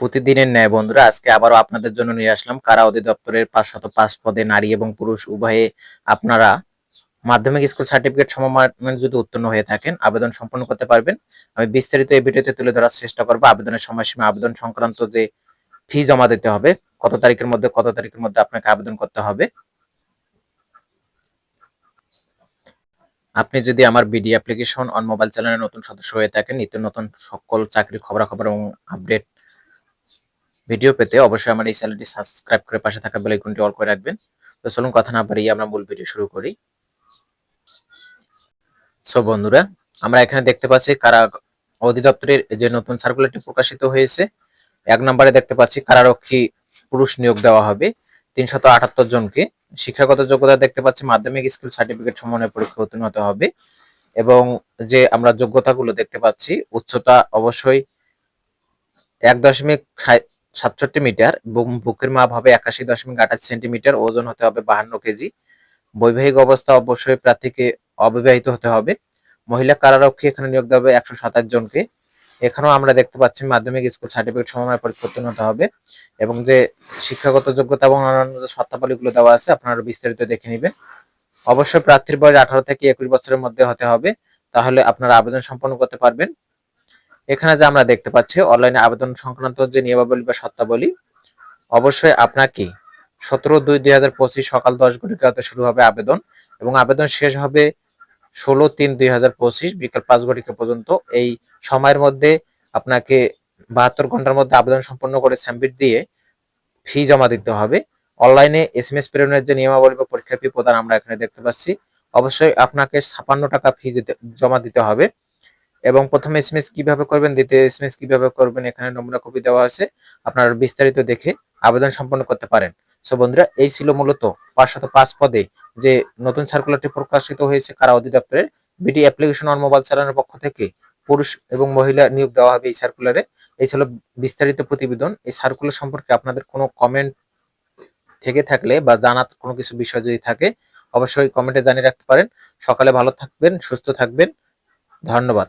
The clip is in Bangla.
প্রতিদিনের ন্যায়, বন্ধুরা, আজকে আবারও আপনাদের জন্য নিয়ে আসলাম কারা অধিদপ্তরের পাঁচশত পাঁচ পদে নারী এবং পুরুষ উভয়ে আপনারা মাধ্যমিক স্কুল সার্টিফিকেট সমমান যদি উত্তীর্ণ হয়ে থাকেন, আবেদন সম্পন্ন করতে পারবেন। আমি বিস্তারিত এই ভিডিওতে তুলে ধরার চেষ্টা করব। আবেদনের সময়সীমা, আবেদন সংক্রান্ত যে ফি জমা দিতে হবে, কত তারিখের মধ্যে, কত তারিখের মধ্যে আপনাকে আবেদন করতে হবে। আপনি যদি আমার বিডি অ্যাপ্লিকেশন অন মোবাইল চ্যানেলের নতুন সদস্য হয়ে থাকেন, নিত্য নতুন সকল চাকরির খবরাখবর এবং আপডেট ভিডিও পেতে অবশ্যই আমার এই চ্যানেলটি সাবস্ক্রাইব করে পাশে থাকা বেল আইকনটি অল করে রাখবেন। তো চলুন কথা না বাড়িয়ে আমরা মূল ভিডিও শুরু করি। সো বন্ধুরা, আমরা এখানে দেখতে পাচ্ছি কারা অধিদপ্তরের যে নতুন সার্কুলারটি প্রকাশিত হয়েছে, এক নম্বরে দেখতে পাচ্ছি কারারক্ষী পুরুষ নিয়োগ দেওয়া হবে। তিনশত আটাত্তর জনকে শিক্ষাগত যোগ্যতা দেখতে পাচ্ছি, মাধ্যমিক স্কুল সার্টিফিকেট সমন্বয় পরীক্ষা উত্তীর্ণ হতে হবে এবং যে আমরা যোগ্যতাগুলো দেখতে পাচ্ছি, উচ্চতা অবশ্যই এক দশমিক সাতষট্টি মিটার বুকের মাপ হবে একাশি দশমিক আঠাশ সেন্টিমিটার, ওজন হতে হবে বাহান্ন কেজি। বৈবাহিক অবস্থা অবশ্যই প্রার্থীকে অবিবাহিত হতে হবে। মহিলা কারারক্ষী এখানে নিয়োগ দেওয়া হবে একশো সাতাশ জনকে। এখানেও আমরা দেখতে পাচ্ছি মাধ্যমিক স্কুল সার্টিফিকেট সমন্বয় উত্তীর্ণ হতে হবে এবং যে শিক্ষাগত যোগ্যতা এবং অন্যান্য যে শর্তাবলীগুলো দেওয়া আছে আপনারা বিস্তারিত দেখে নেবেন। অবশ্যই প্রার্থীর বয়স আঠারো থেকে একুশ বছরের মধ্যে হতে হবে। তাহলে আপনারা আবেদন সম্পন্ন করতে পারবেন। এখানে যে আমরা দেখতে পাচ্ছি, অনলাইনে আবেদন সংক্রান্ত যে নিয়মাবলী বা শর্তাবলী, অবশ্যই আপনাকে সতেরো দুই দুই হাজার পঁচিশ সকাল দশ ঘটিকাতে শুরু হবে আবেদন এবং আবেদন শেষ হবে ষোলো তিন দুই হাজার পঁচিশ বিকাল পাঁচ ঘটিকা পর্যন্ত। এই সময়ের মধ্যে আপনাকে বাহাত্তর ঘণ্টার মধ্যে আবেদন সম্পন্ন করে স্যাম্পিট দিয়ে ফি জমা দিতে হবে। অনলাইনে এস এম এস প্রেরণের যে নিয়মাবলী বা পরীক্ষার ফি প্রদান আমরা এখানে দেখতে পাচ্ছি। অবশ্যই আপনাকে ছাপান্ন টাকা ফি জমা দিতে হবে। এবং প্রথমে এসএমএস কীভাবে করবেন, দ্বিতীয় এসএমএস কীভাবে করবেন, এখানে নমুনা কপি দেওয়া আছে। আপনারা বিস্তারিত দেখে আবেদন সম্পন্ন করতে পারেন। সো বন্ধুরা, এই ছিল মূলত পাঁচশত পাঁচ পদে যে নতুন সার্কুলারটি প্রকাশিত হয়েছে কারা অধিদপ্তরের। বিডি অ্যাপ্লিকেশন অন মোবাইল চালানোর পক্ষ থেকে পুরুষ এবং মহিলা নিয়োগ দেওয়া হবে এই সার্কুলারে এই ছিল বিস্তারিত প্রতিবেদন। এই সার্কুলার সম্পর্কে আপনাদের কোনো কমেন্ট থেকে থাকলে বা জানার কোনো কিছু বিষয় যদি থাকে, অবশ্যই কমেন্টে জানিয়ে রাখতে পারেন। সকালে ভালো থাকবেন, সুস্থ থাকবেন। ধন্যবাদ।